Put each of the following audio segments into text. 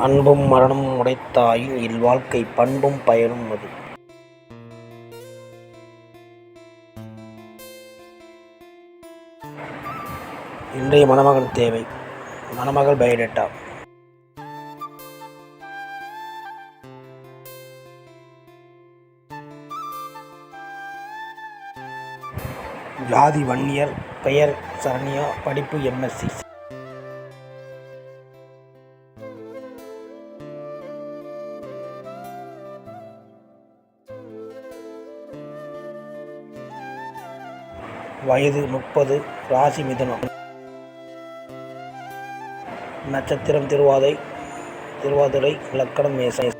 அன்பும் மரணமும் உடைத்தாயின் இல்வாழ்க்கை பண்பும் பயனும் அது. இன்றைய மணமகள் தேவை. மணமகள் பயோடேட்டா ஜாதி வன்னியர் பெயர் சரண்யா படிப்பு எம்எஸ்சி. வயது முப்பது ராசி மிதுனம். நட்சத்திரம் திருவாதை திருவாதிரை இலக்கணம் மேசை.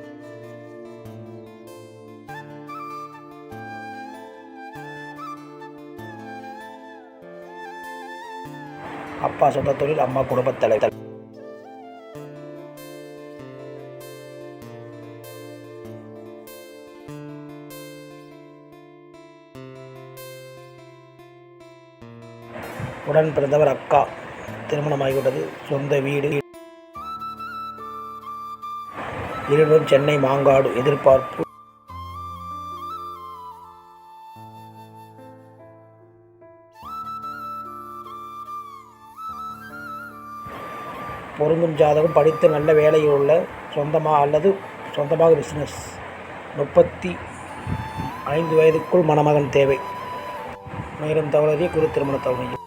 அப்பா சொந்த தொழில் அம்மா குடும்பத் தலைவர். உடன் பிறந்தவர் அக்கா. திருமணமாகிவிட்டது. சொந்த வீடு. இருவரும் சென்னை மாங்காடு எதிர்பார்ப்பு. பொருந்தும் ஜாதகம் படித்து நல்ல வேலையில் உள்ள சொந்தமாக அல்லது சொந்தமாக பிஸ்னஸ் முப்பத்தி ஐந்து வயதுக்குள் மணமகன் தேவை. மேலும் தவறதே குரு திருமண தவணையில்.